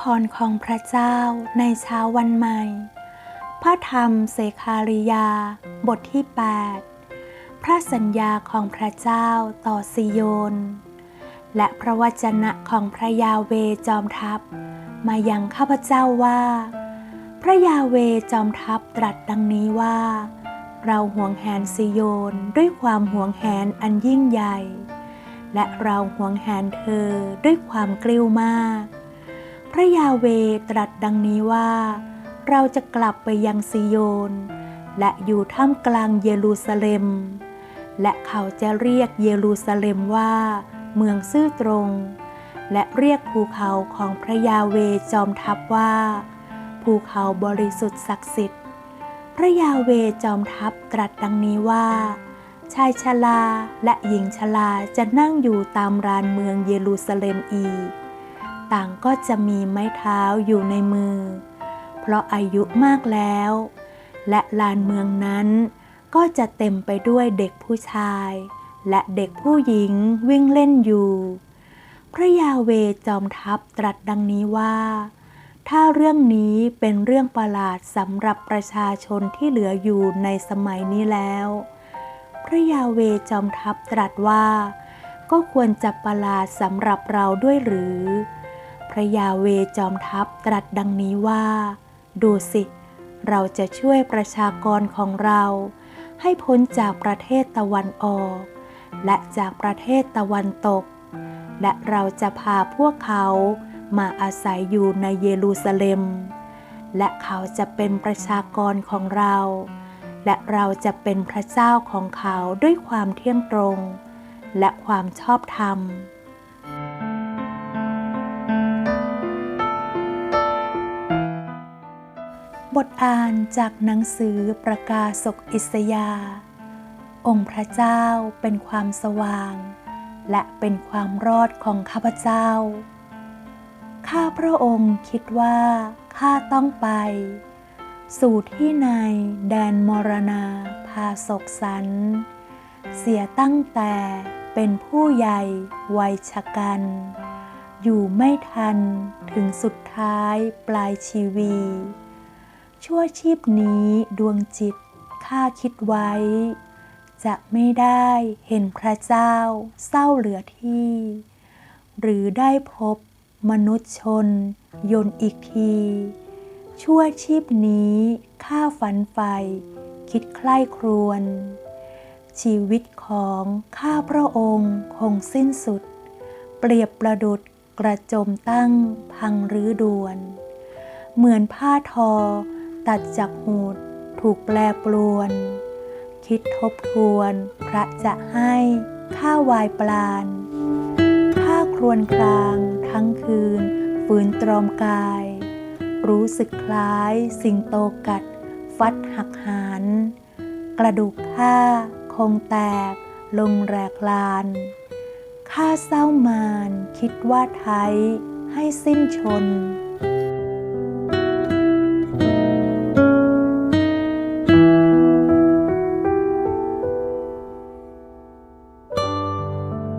พรของพระเจ้าในเช้าวันใหม่ พระธรรมเสคาริยา บทที่ 8 พระสัญญาของพระเจ้าต่อซิโยน และพระวจนะของพระยาเวจอมทัพ มายังข้าพเจ้าว่า พระยาเวจอมทัพตรัสดังนี้ว่า เราห่วงแหนซิโยนด้วยความห่วงแหนอันยิ่งใหญ่ และเราห่วงแหนเธอด้วยความกลิ้วมาก พระยาเวตรัสดังนี้ว่า เราจะกลับไปยังซิโยน และอยู่ท่ามกลางเยรูซาเล็ม และเขาจะเรียกเยรูซาเล็มว่า เมืองซื่อตรง และเรียกภูเขาของพระยาเวจอมทัพว่า ภูเขาบริสุทธิ์ศักดิ์สิทธิ์ พระยาเวจอมทัพตรัสดังนี้ว่า ชายชราและหญิงชราจะนั่งอยู่ตามรานเมืองเยรูซาเล็มอีก ต่างก็จะมีไม้เท้าอยู่ในมือ เพราะอายุมากแล้ว และลานเมืองนั้นก็จะเต็มไปด้วยเด็กผู้ชาย และเด็กผู้หญิงวิ่งเล่นอยู่ พระยาเวจอมทัพตรัสดังนี้ว่า ถ้าเรื่องนี้เป็นเรื่องประหลาดสำหรับประชาชนที่เหลืออยู่ในสมัยนี้แล้ว พระยาเวจอมทัพตรัสว่า ก็ควรจะประหลาดสำหรับเราด้วยหรือ พระยาเวจอมทัพตรัสดังนี้ว่า ดูสิ เราจะช่วยประชากรของเรา ให้พ้นจากประเทศตะวันออก และจากประเทศตะวันตก และเราจะพาพวกเขามาอาศัยอยู่ในเยรูซาเล็ม และเขาจะเป็นประชากรของเรา และเราจะเป็นพระเจ้าของเขาด้วยความเที่ยงตรง และความชอบธรรม บทอ่านจากหนังสือประกาศกอิสยา องค์พระเจ้าเป็นความสว่าง และเป็นความรอดของข้าพเจ้า ข้าพระองค์คิดว่าข้าต้องไป สู่ที่ในแดนมรณาพาศกสัน เสียตั้งแต่เป็นผู้ใหญ่วัยชะกัน อยู่ไม่ทันถึงสุดท้ายปลายชีวี ชั่วชีพนี้ดวงจิตข้าคิดไว้ จะไม่ได้เห็นพระเจ้าเศร้าเหลือที่ หรือได้พบมนุษย์ชนยนต์อีกที ชั่วชีพนี้ข้าฝันใฝ่คิดใคร่ครวญชีวิตของข้าพระองค์คงสิ้นสุด เปรียบประดุดกระจมตั้งพังรื้อดวน เหมือนผ้าทอ ตัดจากหูดถูกแปลปลวน คิดทบทวน พระจะให้ข้าวายปลานข้าครวนคลางทั้งคืน ฝืนตรอมกาย รู้สึกคล้ายสิ่งโตกัด ฟัดหักหานกระดูกข้าคงแตกลงแรกลานข้าเศร้ามานคิดว่าไทยให้สิ้นชน